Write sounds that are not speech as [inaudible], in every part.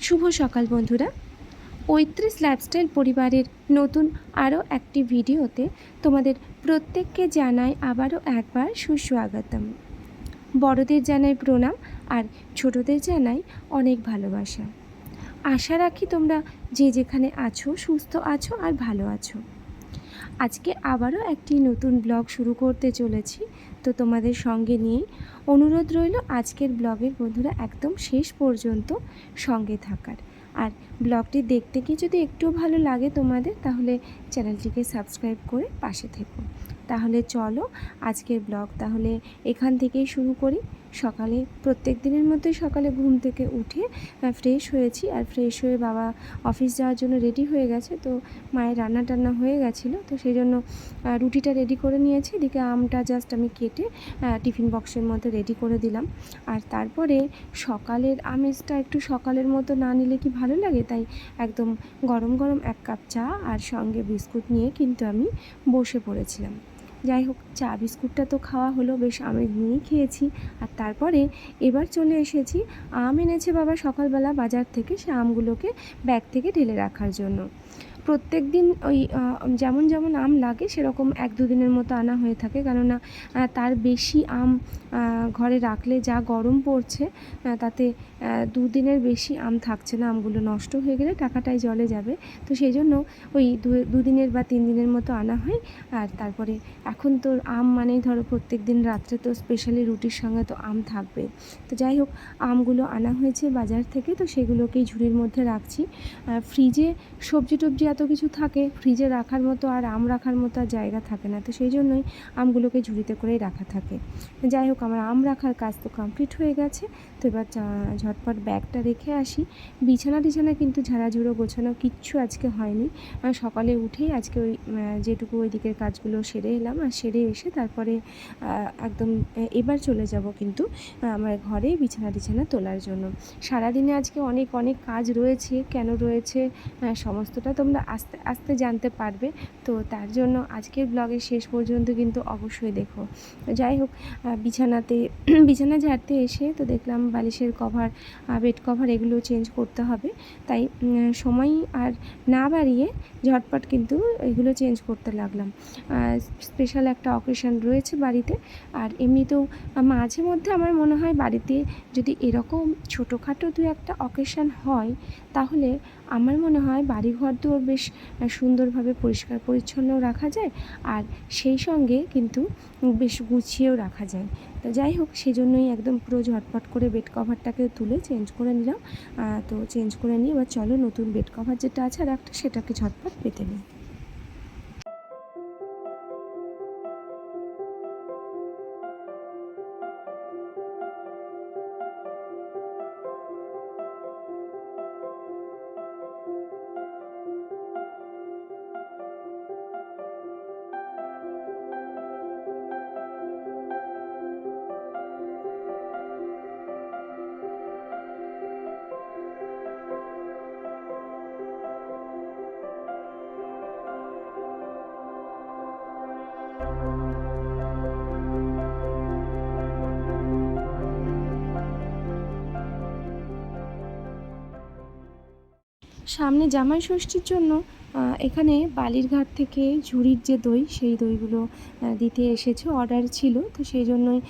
শুভ সকাল বন্ধুরা। পঁয়ত্রিশ লাইফস্টাইল পরিবারের নতুন আরও একটি ভিডিওতে তোমাদের প্রত্যেককে জানাই আবারও একবার সুস্বাগতম। বড়দের জানাই প্রণাম আর ছোটদের জানাই অনেক ভালোবাসা। আশা রাখি তোমরা যে যেখানে আছো, সুস্থ আছো আর ভালো আছো। আজকে আবারও একটি নতুন ব্লগ শুরু করতে চলেছি। তো তোমাদের সঙ্গে নিয়েই অনুরোধ রইল আজকের ব্লগের বন্ধুরা একদম শেষ পর্যন্ত সঙ্গে থাকার। আর ব্লগটি দেখতে গিয়ে যদি একটু ভালো লাগে তোমাদের, তাহলে চ্যানেলটিকে সাবস্ক্রাইব করে পাশে থেকো। তাহলে চলো আজকের ব্লগ তাহলে এখান থেকেই শুরু করি। সকালে, প্রত্যেক দিনের মধ্যে সকালে ঘুম থেকে উঠে ফ্রেশ হয়েছি। আর ফ্রেশ হয়ে বাবা অফিস যাওয়ার জন্য রেডি হয়ে গেছে। তো মায়ের রান্না টান্না হয়ে গেছিল। তো সেই জন্য রুটিটা রেডি করে নিয়েছি। এদিকে আমটা জাস্ট আমি কেটে টিফিন বক্সের মধ্যে রেডি করে দিলাম। আর তারপরে সকালের আমেজটা একটু সকালের মতো না নিলে কি ভালো লাগে? তাই একদম গরম গরম এক কাপ চা আর সঙ্গে বিস্কুট নিয়ে কিন্তু আমি বসে পড়েছিলাম। যাই হোক, চা বিস্কুটটা তো খাওয়া হলো, বেশ আমেজ নিয়েই খেয়েছি। আর তারপরে এবার চলে এসেছি, আম এনেছে বাবা সকালবেলা বাজার থেকে, সে আমগুলোকে ব্যাগ থেকে ঢেলে রাখার জন্য। প্রত্যেক দিন ওই যেমন যেমন আম লাগে, সেরকম এক দুদিনের মতো আনা হয়ে থাকে। কেননা তার বেশি আম ঘরে রাখলে যা গরম পড়ছে তাতে দুদিনের বেশি আম থাকছে না, আমগুলো নষ্ট হয়ে গেলে টাকাটাই জলে যাবে। তো সেই জন্য ওই দুদিনের বা তিন দিনের মতো আনা হয়। আর তারপরে এখন তো আম মানেই ধরো প্রত্যেক দিন রাত্রে তো স্পেশালি রুটির সঙ্গে তো আম থাকবে। তো যাই হোক, আমগুলো আনা হয়েছে বাজার থেকে, তো সেগুলোকেই ঝুড়ির মধ্যে রাখছি। ফ্রিজে সবজি টবজি এত কিছু থাকে ফ্রিজে রাখার মতো আর আম রাখার মতো আর জায়গা থাকে না। তো সেই জন্যই আমগুলোকে ঝুড়িতে করেই রাখা থাকে। যাই হোক, আমার আম রাখার কাজ তো কমপ্লিট হয়ে গেছে। তো এবার ঝটপট ব্যাগটা রেখে আসি। বিছানা টিছানা কিন্তু ঝাড়াঝুড়ো গোছানো কিচ্ছু আজকে হয়নি। সকালে উঠেই আজকে ওই যেটুকু ওই দিকের কাজগুলো সেরে এলাম আর সেরে এসে তারপরে একদম এবার চলে যাব কিন্তু আমার ঘরে বিছানা টিছানা তোলার জন্য। সারাদিনে আজকে অনেক অনেক কাজ রয়েছে। কেন রয়েছে? সমস্তটা তোমরা আস্তে আস্তে জানতে পারবে। তো তার জন্য আজকের ব্লগের শেষ পর্যন্ত কিন্তু অবশ্যই দেখো। যাই হোক বিছানাতে, [clears throat] বিছানা ঝাড়তে এসে তো দেখলাম বালিশের কভার বেড কভার এগুলো চেঞ্জ করতে হবে। তাই সময় আর না বাড়িয়ে ঝটপট কিন্তু এগুলো চেঞ্জ করতে লাগলাম। স্পেশাল একটা অকেশন রয়েছে বাড়িতে। আর এমনিতেও মাঝে মধ্যে আমার মনে হয় বাড়িতে যদি এরকম ছোটোখাটো দু একটা অকেশন হয়, তাহলে আমার মনে হয় বাড়িঘর দুয়ার বেশ সুন্দরভাবে পরিষ্কার পরিচ্ছন্ন রাখা যায়, আর সেই সঙ্গে কিন্তু বেশ গুছিয়েও রাখা যায়। তো যাই হোক, সেজন্যই একদম পুরো ঝটপট করে বেড কভারটাকে তুলে চেঞ্জ করে নিলাম। তো চেঞ্জ করে নিয়ে এবার চলো নতুন বেড কভার যেটা আছে আর একটা, সেটাকে ঝটপট পেতে নিই। সামনে জামাই ষষ্ঠীর জন্য এখানে বালিরঘাট থেকে ঝুড়ির যে দই, সেই দইগুলো দিতে এসেছে। অর্ডার ছিল, তো সেই জন্যই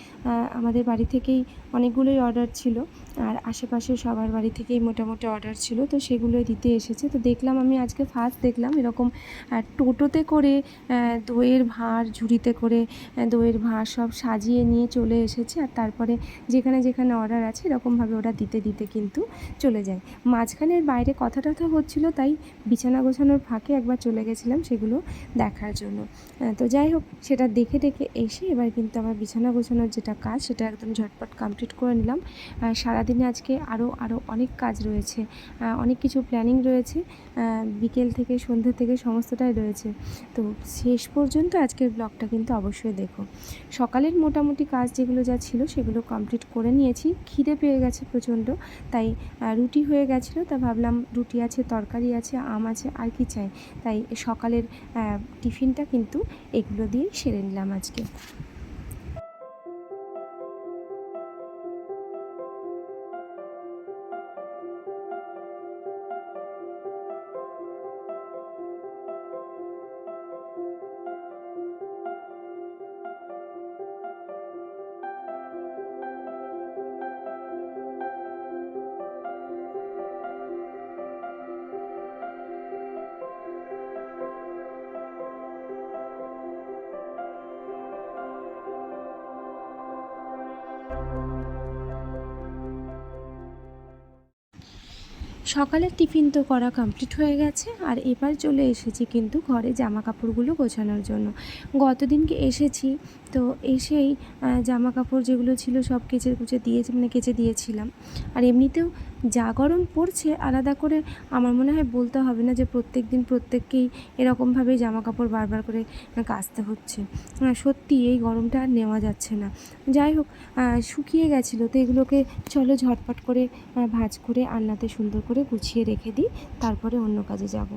আমাদের বাড়ি থেকেই অনেকগুলোই অর্ডার ছিল। আর আশেপাশে সবার বাড়ি থেকেই মোটামুটি অর্ডার ছিল, তো সেগুলোই দিতে এসেছে। তো দেখলাম আমি আজকে ফার্স্ট দেখলাম এরকম টোটোতে করে দইয়ের ভাঁড়, ঝুড়িতে করে দইয়ের ভাঁড় সব সাজিয়ে নিয়ে চলে এসেছে। আর তারপরে যেখানে যেখানে অর্ডার আছে এরকমভাবে ওরা দিতে দিতে কিন্তু চলে যায়। মাঝখানের বাইরে কথা টথা হচ্ছিল, তাই বিছানা গোছানোর ফাঁকে একবার চলে গেছিলাম সেগুলো দেখার জন্য। তো যাই হোক, সেটা দেখে দেখে এসে এবার কিন্তু আমার বিছানা গোছানোর যেটা কাজ, সেটা একদম ঝটপট কমপ্লিট করে নিলাম। আর সারাদিনে আজকে আরও আরও অনেক কাজ রয়েছে। অনেক কিছু প্ল্যানিং রয়েছে। বিকেল থেকে সন্ধ্যে থেকে সমস্তটাই রয়েছে। তো শেষ পর্যন্ত আজকের ব্লগটা কিন্তু অবশ্যই দেখো। সকালের মোটামুটি কাজ যেগুলো যা ছিল সেগুলো কমপ্লিট করে নিয়েছি। খিদে পেয়ে গেছে প্রচণ্ড, তাই রুটি হয়ে গেছিল, তা ভাবলাম রুটি আছে, তরকারি আছে, আম আছে, আর কি চাই। তাই সকালের টিফিনটা কিন্তু এগুলো দিয়েই সেরে নিলাম আজকে। সকালের টিফিন তো করা কমপ্লিট হয়ে গেছে, আর এবার চলে এসেছি কিন্তু ঘরে জামা কাপড়গুলো গোছানোর জন্য। গতদিনকে এসেছি, তো এসেই জামা কাপড় যেগুলো ছিল সব কেচে কুচে দিয়েছি মানে কেচে দিয়েছিলাম। আর এমনিতেও যা গরম পড়ছে আলাদা করে আমার মনে হয় বলতে হবে না যে প্রত্যেক দিন প্রত্যেককেই এরকমভাবেই জামা কাপড় বারবার করে কাচতে হচ্ছে। সত্যি এই গরমটা আর নেওয়া যাচ্ছে না। যাই হোক শুকিয়ে গেছিল তো এগুলোকে চলো ঝটপট করে ভাঁজ করে আন্নাতে সুন্দর করে গুছিয়ে রেখে দিই, তারপরে অন্য কাজে যাব।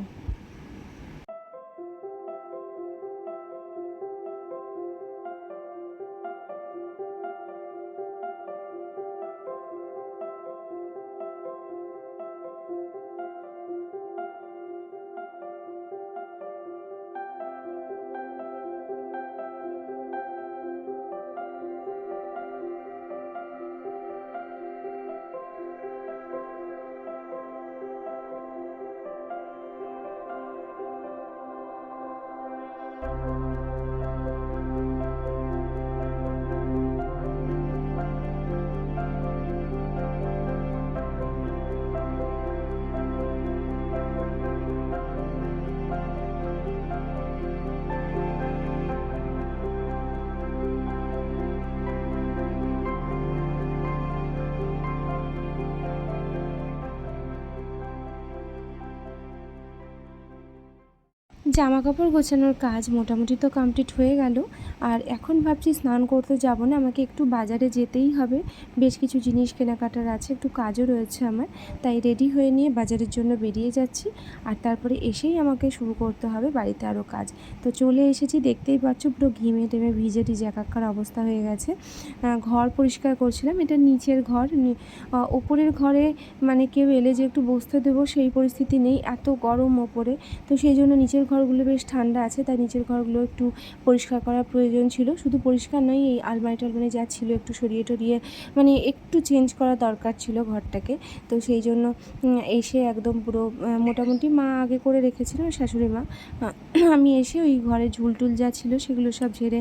জামা কাপড় গোছানোর কাজ মোটামুটি তো কমপ্লিট হয়ে গেল। আর এখন ভাবছি স্নান করতে যাব না, আমাকে একটু বাজারে যেতেই হবে। বেশ কিছু জিনিস কেনাকাটার আছে, একটু কাজও রয়েছে আমার। তাই রেডি হয়ে নিয়ে বাজারের জন্য বেরিয়ে যাচ্ছি। আর তারপরে এসেই আমাকে শুরু করতে হবে বাড়িতে আরও কাজ। তো চলে এসেছি, দেখতেই পাচ্ছ পুরো ঘিমে টেমে ভিজে টিজে একাকার অবস্থা হয়ে গেছে। ঘর পরিষ্কার করছিলাম, এটা নিচের ঘর ওপরের ঘরে মানে কেউ এলে যে একটু বসতে দেবো সেই পরিস্থিতি নেই, এত গরম ওপরে। তো সেই জন্য নিচের ঘরগুলো বেশ ঠান্ডা আছে, তাই নিচের ঘরগুলো একটু পরিষ্কার করার প্রয়োজন ছিল। শুধু পরিষ্কার নয়, এই আলমারি টালমারি যা ছিল একটু সরিয়ে টরিয়ে মানে একটু চেঞ্জ করা দরকার ছিল ঘরটাকে। তো সেই জন্য এসে একদম পুরো মোটামুটি মা আগে করে রেখেছিল শাশুড়ি মা। আমি এসে ওই ঘরে ঝুল টুল যা ছিল সেগুলো সব ঝেড়ে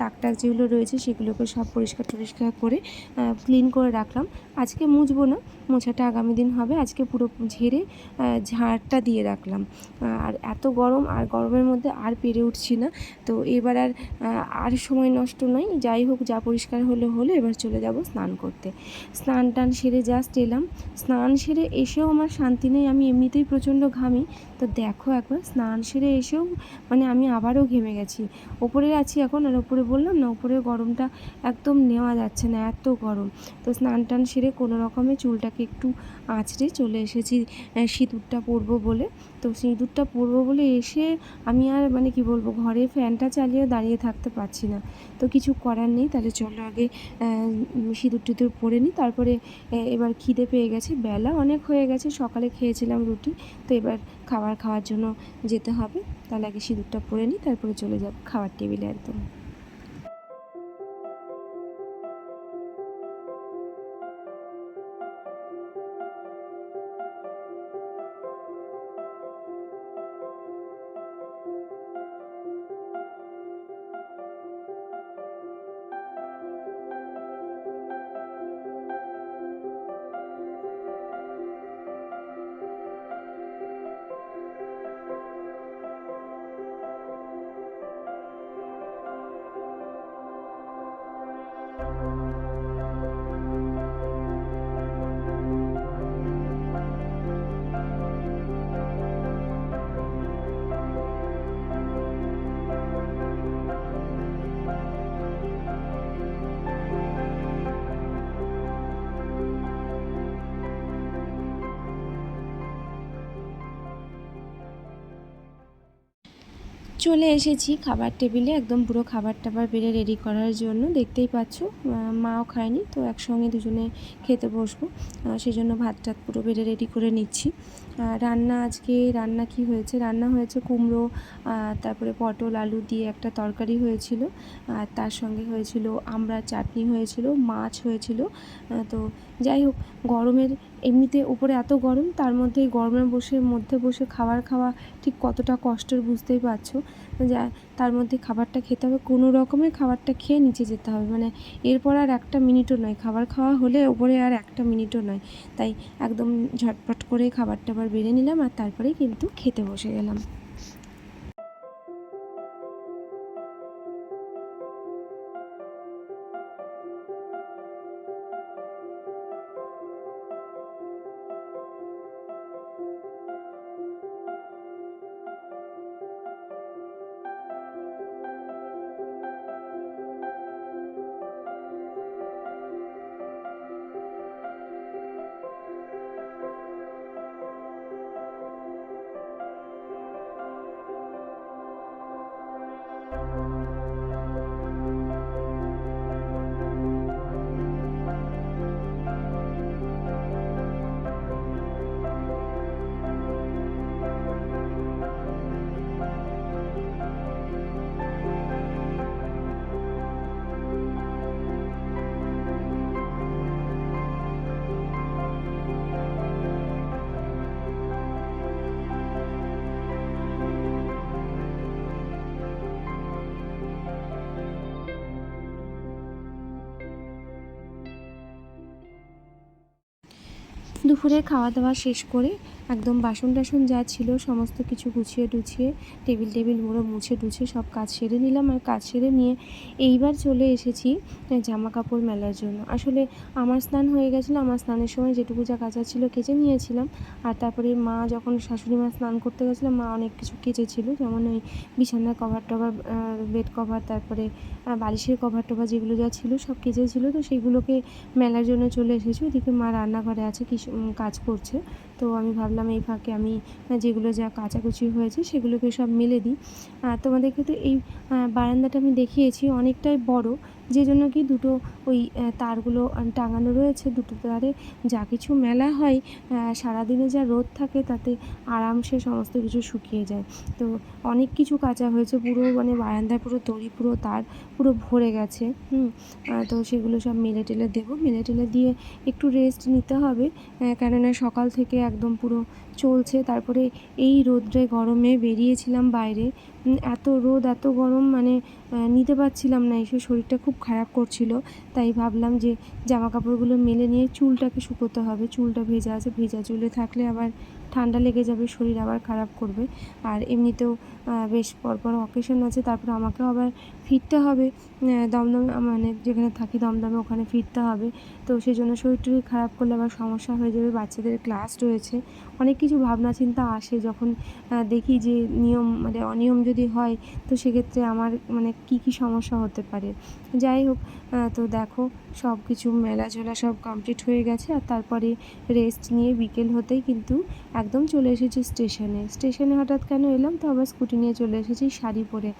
তাক টাক যেগুলো রয়েছে সেগুলোকে সব পরিষ্কার টরিষ্কার করে ক্লিন করে রাখলাম। আজকে মুছবো না মোছাটা আগামী দিন হবে। আজকে পুরো ঝেড়ে ঝাড়টা দিয়ে রাখলাম। আর এত গরম, আর গরমের মধ্যে আর পেরে উঠছি না। তো এবার আর আর সময় নষ্ট নয়। যাই হোক, যা পরিষ্কার হলো হলো। এবার চলে যাব স্নান করতে। স্নান টান সেরে জাস্ট এলাম। স্নান সেরে এসেও আমার শান্তি নেই। আমি এমনিতেই প্রচণ্ড ঘামি। তো দেখো একবার, স্নান সেরে এসেও মানে আমি আবারও ঘেমে গেছি। ওপরে আছি এখন, আর ওপরে বললাম না, ওপরে গরমটা একদম নেওয়া যাচ্ছে না, এত গরম। তো স্নান টান সেরে কোনো রকমে চুলটাকে একটু আঁচড়ে চলে এসেছি সিঁদুরটা পরবো বলে। তো সিঁদুরটা পরবো বলে এসে আমি আর মানে কি বলব, ঘরে ফ্যানটা চালিয়ে দাঁড়িয়ে থাকতে পারছি না। তো কিছু করার নেই, তাহলে চলো আগে সিঁদুর টিঁদুর পরে নিই। তারপরে এবার খিদে পেয়ে গেছে, বেলা অনেক হয়ে গেছে, সকালে খেয়েছিলাম রুটি। তো এবার খাবার খাওয়ার জন্য যেতে হবে, তাহলে আগে সিঁদুরটা পরে নিই, তারপরে চলে যাব খাবার টেবিলে একদম। চলে এসেছি খাবার টেবিলে, একদম পুরো খাবার টাবার বেড়ে রেডি করার জন্য। দেখতেই পাচ্ছ মাও খায়নি, তো একসঙ্গে দুজনে খেতে বসবো। সেই জন্য ভাত টাত পুরো বেড়ে রেডি করে নিচ্ছি। রান্না আজকে, রান্না কি হয়েছে? রান্না হয়েছে কুমড়ো তারপরে পটল, আলু দিয়ে একটা তরকারি হয়েছিল। আর তার সঙ্গে হয়েছিল আমড়ার চাটনি হয়েছিল, মাছ হয়েছিল। তো যাই হোক, গরমের এমনিতে উপরে এত গরম, তার মধ্যে গরমে বসে, মধ্যে বসে খাবার খাওয়া ঠিক কতটা কষ্টের বুঝতেই পারছ? যা, তার মধ্যে খাবারটা খেতে হবে, কোনো রকমে খাবারটা খেয়ে নিচে যেতে হবে। মানে এরপর আর একটা মিনিটও নয়, খাবার খাওয়া হলে ওপরে আর একটা মিনিটও নয়। তাই একদম ঝটপট করে খাবারটা আবার বেড়ে নিলাম আর তারপরেই কিন্তু খেতে বসে গেলাম। দুপুরে খাওয়া দাওয়া শেষ করে একদম বাসন টাসন যা ছিল সমস্ত কিছু গুছিয়ে টুছিয়ে, টেবিল টেবিল পুরো মুছে টুছে সব কাজ সেরে নিলাম আর কাজ সেরে নিয়ে এইবার চলে এসেছি জামা কাপড় মেলার জন্য। আসলে আমার স্নান হয়ে গেছিল, আমার স্নানের সময় যেটুকু যা কাচা ছিল কেচে নিয়েছিলাম আর তারপরে মা যখন শাশুড়ি মা স্নান করতে গেছিল, মা অনেক কিছু কেচেছিল, যেমন ওই বিছানার কভার টভার বেড কভার তারপরে বালিশের কভার টভার যেগুলো যা ছিল সব কেচেছিল, তো সেইগুলোকে মেলার জন্য চলে এসেছি। ওদিকে মা রান্নাঘরে আছে, কিছু কাজ করছে। তো আমি ভাবলাম এই ফাঁকে আমি যেগুলো যা কাচাকুচি হয়েছে সেগুলোকে সব মেলে দিই। আর তোমাদেরকে তো এই বারান্দাটা আমি দেখিয়েছি, অনেকটাই বড়। যে জন্য কি দুটো ওই তারগুলো টাঙানো রয়েছে দুটো তারে। যা কিছু মেলা হয় সারাদিনে যা রোদ থাকে তাতে আরামসে সমস্ত কিছু শুকিয়ে যায়। তো অনেক কিছু কাচা হয়েছে, পুরো মানে বারান্দায় পুরো দড়ি, পুরো তার পুরো ভরে গেছে, হুম। তো সেগুলো সব মেলে টেলে দেবো। মেলে টেলে দিয়ে একটু রেস্ট নিতে হবে কেননা সকাল থেকে একদম পুরো চলছে। তারপরে এই রোদ্রে গরমে বেরিয়েছিলাম বাইরে এত রোদ, এত গরম মানে নিতে পারছিলাম না। এসে শরীরটা খুব খারাপ করছিল। তাই ভাবলাম যে জামা কাপড়গুলো মেলে নিয়ে চুলটাকে শুকোতে হবে। চুলটা ভেজা আছে, ভেজা চুলে থাকলে আবার ঠান্ডা লেগে যাবে, শরীর আবার খারাপ করবে। আর এমনিতেও বেশ পরপর অকেশন আছে, তারপর আমাকেও আবার ফিরতে হবে। দমদমে মানে যেখানে থাকি দমদমে ওখানে ফিরতে হবে। তো সেই জন্য শরীর টরীর খারাপ করলে আবার সমস্যা হয়ে যাবে। বাচ্চাদের ক্লাস রয়েছে। অনেক কিছু ভাবনা চিন্তা আসে যখন দেখি যে নিয়ম মানে অনিয়ম যদি হয়, তো সেক্ষেত্রে আমার মানে কী কী সমস্যা হতে পারে। যাই হোক তো দেখো সব কিছু মেলা ঝোলা সব কমপ্লিট হয়ে গেছে আর তারপরে রেস্ট নিয়ে বিকেল হতেই কিন্তু একদম চলে এসেছি স্টেশনে স্টেশনে হঠাৎ কেন এলাম? তো আবার স্কুটি নিয়ে চলে এসেছি শাড়ি পরে।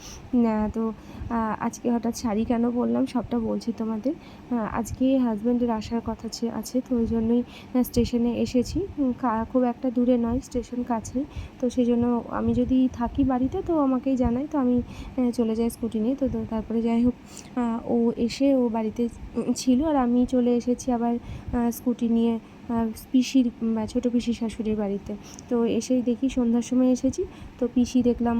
তো আজকে হঠাৎ শাড়ি কেন বললাম সবটা বলছি তোমাদের। আজকে হাজব্যান্ডের আসার কথা আছে, তো ওই জন্যই স্টেশনে এসেছি। খুব একটা দূরে নয়, স্টেশন কাছেই। তো সেই জন্য আমি যদি থাকি বাড়িতে, তো আমাকেই জানাই তো আমি চলে যাই স্কুটি নিয়ে। তো তারপরে যাই হোক ও এসে ও বাড়িতে ছিল। আর আমি চলে এসেছি আবার স্কুটি নিয়ে পিসির ছোটো পিসির শাশুড়ির বাড়িতে। তো এসেই দেখি সন্ধ্যার সময় এসেছি, তো পিসি দেখলাম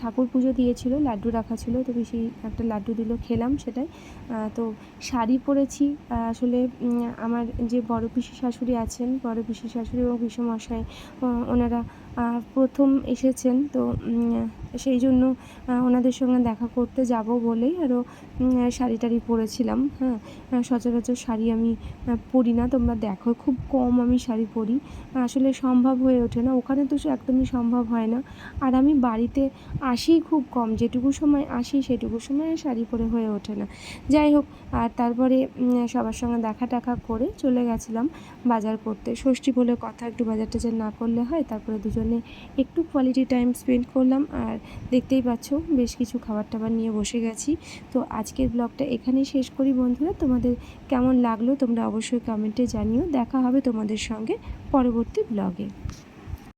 ঠাকুর পুজো দিয়েছিল, লাড্ডু রাখা ছিল, তো পিসি একটা লাড্ডু দিল, খেলাম সেটাই। তো শাড়ি পরেছি আসলে আমার যে বড় পিসি শাশুড়ি আছেন, বড় পিসি শাশুড়ি এবং পিসমশাই মশাই ওনারা প্রথম এসেছেন, তো সেই জন্য ওনাদের সঙ্গে দেখা করতে যাব বলেই আরও শাড়ি টাড়ি পরেছিলাম হ্যাঁ। সচরাচর শাড়ি আমি পরি না, তোমরা দেখো, খুব কম আমি শাড়ি পরি। আসলে সম্ভব হয়ে ওঠে না, ওখানে তো একদমই সম্ভব হয় না। আর আমি বাড়িতে আসি খুব কম, যেটুকু সময় আসি সেটুকু সময় শাড়ি পরে হয়ে ওঠে না। যাই হোক, আর তারপরে সবার সঙ্গে দেখা টাকা করে চলে গেছিলাম বাজার করতে। ষষ্ঠী বলে কথা, একটু বাজার টাজার না করলে হয়, তারপরে দুজনে একটু কোয়ালিটি টাইম স্পেন্ড করলাম আর দেখতেই পাচ্ছ বেশ কিছু খাবার টাবার নিয়ে বসে গেছি। তো আজকের ব্লগটা এখানেই শেষ করি বন্ধুরা। তোমাদের কেমন লাগল তোমরা অবশ্যই কমেন্টে জানিও। দেখা হবে তোমাদের সঙ্গে পরবর্তী ব্লগে